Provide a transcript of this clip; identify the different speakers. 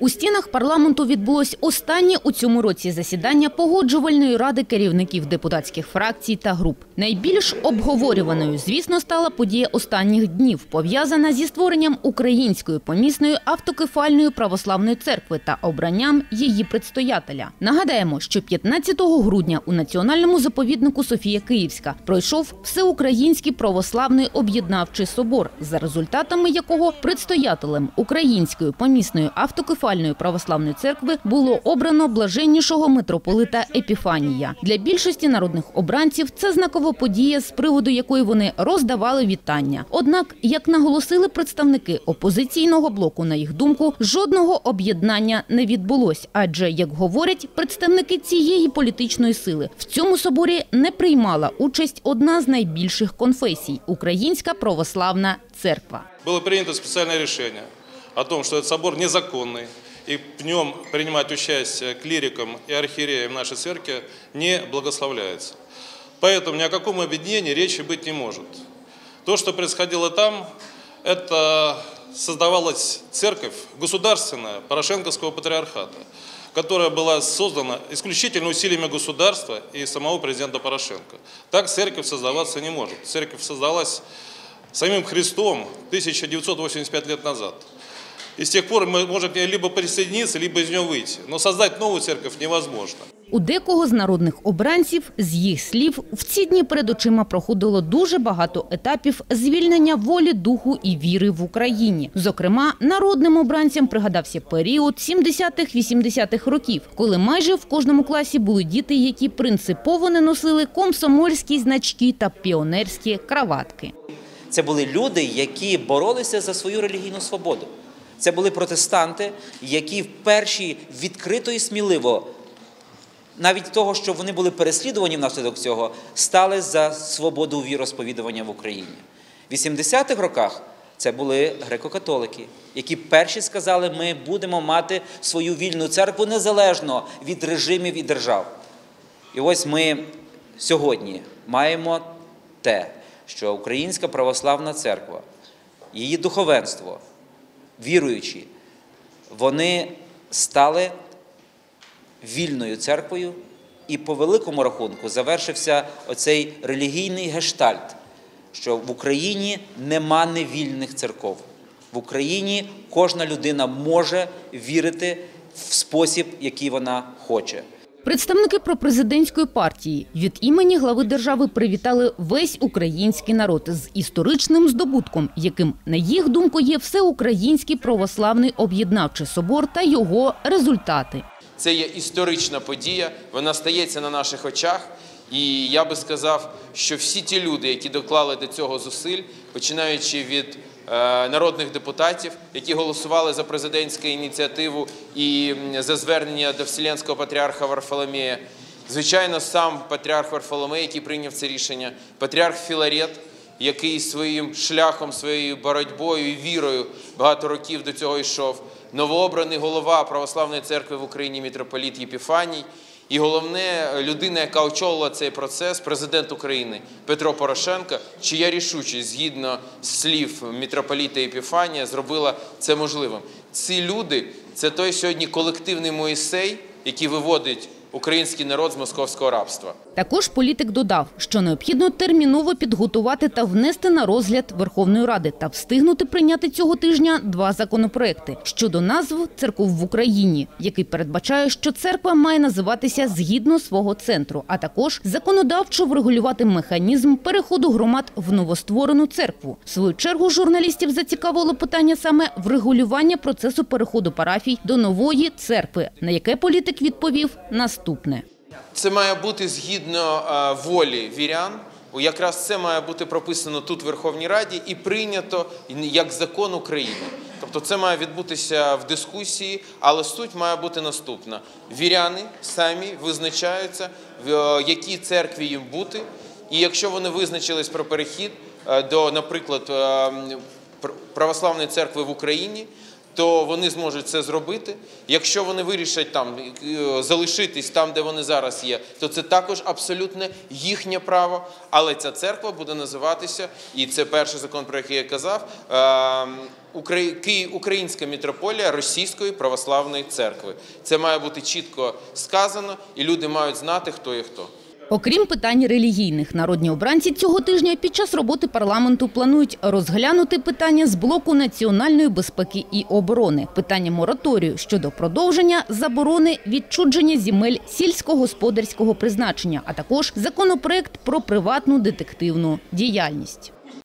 Speaker 1: У стінах парламенту відбулось останнє у цьому році засідання погоджувальної ради керівників депутатських фракцій та груп. Найбільш обговорюваною, звісно, стала подія останніх днів, пов'язана зі створенням української помісної автокефальної православної церкви та обранням її предстоятеля. Нагадаємо, що 15 грудня у національному заповіднику Софія Київська пройшов всеукраїнський православний об'єднавчий собор, за результатами якого предстоятелем української помісної автокефальної православної церкви було обрано блаженнішого митрополита Епіфанія. Для більшості народних обранців це знакова подія, з приводу якої вони роздавали вітання. Однак, як наголосили представники опозиційного блоку, на їх думку, жодного об'єднання не відбулось, адже як говорять представники цієї політичної сили, в цьому соборі не приймала участь одна з найбільших конфесій Українська православна церква.
Speaker 2: Было принято специальное решение о том, что этот собор незаконный, и в нем принимать участие клирикам и архиереям нашей церкви не благословляется. Поэтому ни о каком объединении речи быть не может. То, что происходило там, это создавалась церковь государственная Порошенковского патриархата, которая была создана исключительно усилиями государства и самого президента Порошенко. Так церковь создаваться не может. Церковь создалась самим Христом 1985 лет назад. И с тех пор мы можем к ней либо присоединиться, либо из нее выйти. Но создать новую церковь невозможно.
Speaker 1: У декого з народних обранців, з їх слів, в ці дні перед очима проходило дуже багато етапів звільнення волі, духу і віри в Україні. Зокрема, народним обранцям пригадався період 70-х-80-х років, коли майже в кожному класі були діти, які принципово не носили комсомольські значки та піонерські краватки.
Speaker 3: Це були люди, які боролися за свою релігійну свободу. Це були протестанти, які вперші відкрито і сміливо, навіть того, що вони були переслідувані внаслідок цього, стали за свободу віросповідування в Україні. В 80-х роках це були греко-католики, які перші сказали, ми будемо мати свою вільну церкву незалежно від режимів і держав. І ось ми сьогодні маємо те, що Українська православна церква, її духовенство, віруючі, вони стали вільною церквою, і по великому рахунку завершився оцей релігійний гештальт, що в Україні нема невільних церков. В Україні кожна людина може вірити в спосіб, який вона хоче.
Speaker 1: Представники пропрезидентської партії від імені глави держави привітали весь український народ з історичним здобутком, яким, на їх думку, є всеукраїнський православний об'єднавчий собор та його результати.
Speaker 4: Це є історична подія, вона стається на наших очах. І я би сказав, що всі ті люди, які доклали до цього зусиль, починаючи від народних депутатів, які голосували за президентську ініціативу і за звернення до Вселенського патріарха Варфоломея, звичайно, сам патріарх Варфоломей, який прийняв це рішення, патріарх Філарет, який своїм шляхом, своєю боротьбою і вірою багато років до цього йшов, новообраний голова Православної церкви в Україні мітрополіт Єпіфаній. І головне, людина, яка очолила цей процес, президент України Петро Порошенко, чия рішучість, згідно слів мітрополіта Епіфанія, зробила це можливим. Ці люди це той сьогодні колективний Моїсей, який виводить український народ з московського рабства.
Speaker 1: Також політик додав, що необхідно терміново підготувати та внести на розгляд Верховної Ради та встигнути прийняти цього тижня два законопроекти щодо назв церков в Україні, який передбачає, що церква має називатися згідно свого центру, а також законодавчо врегулювати механізм переходу громад в новостворену церкву. В свою чергу журналістів зацікавило питання саме врегулювання процесу переходу парафій до нової церкви, на яке політик відповів наступне.
Speaker 4: Це має бути згідно волі вірян. Якраз це має бути прописано тут в Верховній Раді і прийнято як закон України. Тобто це має відбутися в дискусії, але суть має бути наступна: віряни самі визначаються, в е, якій церкві їм бути. І якщо вони визначились про перехід е, до, наприклад, е, православної церкви в Україні, то вони зможуть це зробити. Якщо вони вирішать там е, залишитись там, де вони зараз є, то це також абсолютно їхнє право. Але ця церква буде називатися, і це перший закон, про який я казав, е, Українська мітрополія Російської православної церкви. Це має бути чітко сказано, і люди мають знати, хто є хто.
Speaker 1: Окрім питань релігійних, народні обранці цього тижня під час роботи парламенту планують розглянути питання з блоку національної безпеки і оборони, питання мораторію щодо продовження заборони відчудження земель сільськогосподарського призначення, а також законопроект про приватну детективну діяльність.